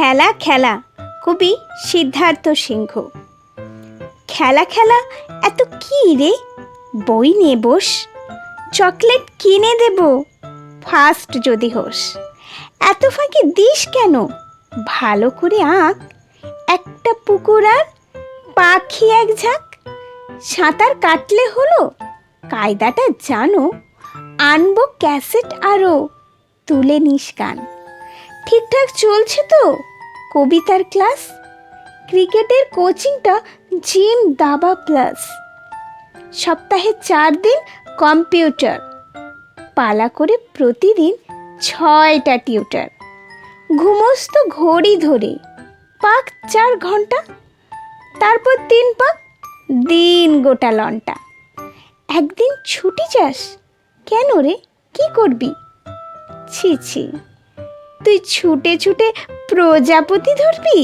খেলা খেলা। কবি সিদ্ধার্থ সিংহ। খেলা খেলা, এত কি রে? বই নে বস। চকলেট কিনে দেব। ফার্স্ট যদি হোস। এত ফাঁকি দিস কেন? ভালো করে আঁক। একটা পুকুর আর পাখি এক ঝাঁক। সাঁতার কাটলে হলো? কায়দাটা জানো। আনব ক্যাসেট আরও তুলে নিস গান। ঠিকঠাক চলছে তো? কবিতার ক্লাস? ক্রিকেটের কোচিংটা জিম দাবা প্লাস। সপ্তাহে চার দিন কম্পিউটার। পালা করে প্রতিদিন ছয়টা টিউটার। ঘুমোস তো ঘড়ি ধরে। পাক চার ঘণ্টা। তারপর তিন পাক দিন গোটা লন্টা। একদিন ছুটি চাস? কেন রে? কি করবি? ছি ছি। তুই ছুটে ছুটে প্রজাপতি ধরবি?